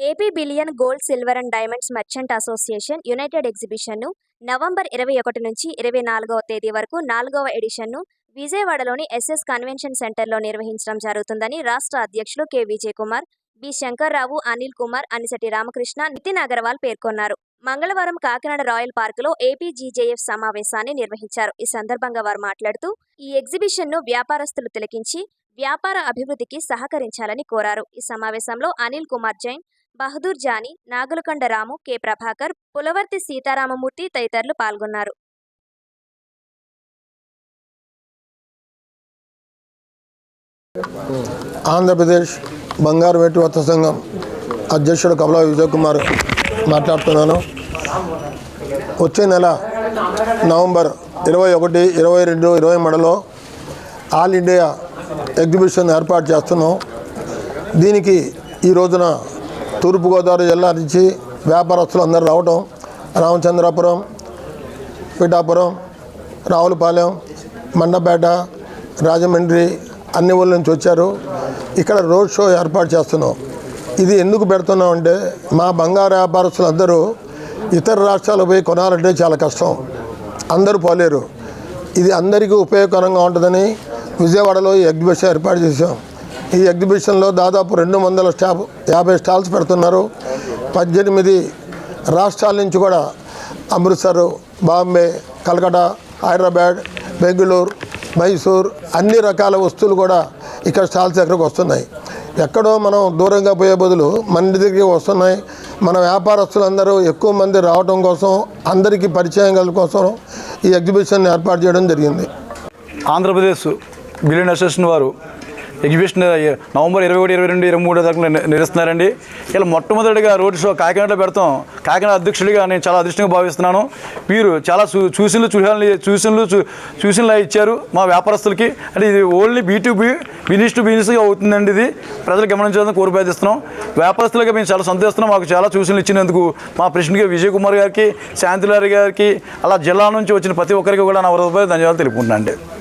AP bullion gold silver and diamonds merchant association united ఎగ్జిబిషన్ను November ఇరవై ఒకటి నుంచి ఇరవై నాలుగవ తేదీ వరకు నాలుగవ ఎడిషన్ను విజయవాడలోని ఎస్ఎస్ కన్వెన్షన్ సెంటర్లో నిర్వహించడం జరుగుతుందని రాష్ట్ర అధ్యక్షులు కె. విజయ్ కుమార్ బి. శంకర్రావు అనిల్ కుమార్ అనిసటి రామకృష్ణ నితిన్ అగర్వాల్ పేర్కొన్నారు. మంగళవారం కాకినాడ రాయల్ పార్కులో ఏపీజీజేఎఫ్ సమావేశాన్ని నిర్వహించారు. ఈ సందర్భంగా వారు మాట్లాడుతూ ఈ ఎగ్జిబిషన్ను వ్యాపారస్తులు తిలకించి వ్యాపార అభివృద్ధికి సహకరించాలని కోరారు. ఈ సమావేశంలో అనిల్ కుమార్ జైన్ బహదూర్ జానీ నాగులకొండ రాము కె. ప్రభాకర్ పులవర్తి సీతారామమూర్తి తదితరులు పాల్గొన్నారు. ఆంధ్రప్రదేశ్ బంగారు వేటి వర్త సంఘం అధ్యక్షుడు కమలా విజయ్ కుమార్ మాట్లాడుతున్నాను. వచ్చే నెల నవంబర్ ఇరవై ఒకటి ఇరవై రెండు ఇరవై మూడులో ఆల్ ఇండియా ఎగ్జిబిషన్ ఏర్పాటు చేస్తున్నాం. దీనికి ఈ రోజున తూర్పుగోదావరి జిల్లా నుంచి వ్యాపారస్తులు అందరూ రావటం రామచంద్రాపురం పిఠాపురం రావులపాలెం మండపేట రాజమండ్రి అన్ని ఊళ్ళ నుంచి వచ్చారు. ఇక్కడ రోడ్ షో ఏర్పాటు చేస్తున్నాం. ఇది ఎందుకు పెడుతున్నాం అంటే మా బంగారు వ్యాపారస్తులు అందరూ ఇతర రాష్ట్రాలకు పోయి కొనాలంటే చాలా కష్టం. అందరూ పోలేరు. ఇది అందరికీ ఉపయోగకరంగా ఉంటుందని విజయవాడలో ఈ ఎగ్జిబిషన్ ఏర్పాటు చేశాం. ఈ ఎగ్జిబిషన్లో దాదాపు రెండు వందల స్టాప్ యాభై స్టాల్స్ పెడుతున్నారు. పద్దెనిమిది రాష్ట్రాల నుంచి కూడా అమృత్సర్ బాంబే కలకటా హైదరాబాద్ బెంగళూరు మైసూర్ అన్ని రకాల వస్తువులు కూడా ఇక్కడ స్టాల్స్ దగ్గరకు వస్తున్నాయి. ఎక్కడో మనం దూరంగా పోయే బదులు మన దగ్గరికి వస్తున్నాయి. మన వ్యాపారస్తులందరూ ఎక్కువ మంది రావడం కోసం అందరికీ పరిచయం కల కోసం ఈ ఎగ్జిబిషన్ ఏర్పాటు చేయడం జరిగింది. ఆంధ్రప్రదేశ్ బిలియన్ అసోసియేషన్ వారు ఎగ్జిబిషన్ నవంబర్ ఇరవై ఒకటి ఇరవై రెండు ఇరవై మూడో తారీఖున నిర్వహిస్తున్నారండి ఇలా మొట్టమొదటిగా రోడ్ షో కాకినాడలో పెడతాం. కాకినాడ అధ్యక్షుడిగా నేను చాలా అదృష్టంగా భావిస్తున్నాను. వీరు చాలా సూ చూసిన చూసాలు చూసినలా చూ- ఇచ్చారు మా వ్యాపారస్తులకి. అంటే ఇది only B B business to బిజినెస్గా అవుతుందండి ఇది. ప్రజలు గమనించాలని కోరిపాదిస్తున్నాం వ్యాపారస్తులుగా మేము చాలా సంతోషిస్తున్నాం. మాకు చాలా సూచనలు ఇచ్చినందుకు మా ప్రెసిడెంట్గా విజయ్ కుమార్ గారికి శాంతిలారి గారికి అలా జిల్లా నుంచి వచ్చిన ప్రతి ఒక్కరికి కూడా నా హృదయ ధన్యవాదాలు తెలుపుకుంటున్నాను అండి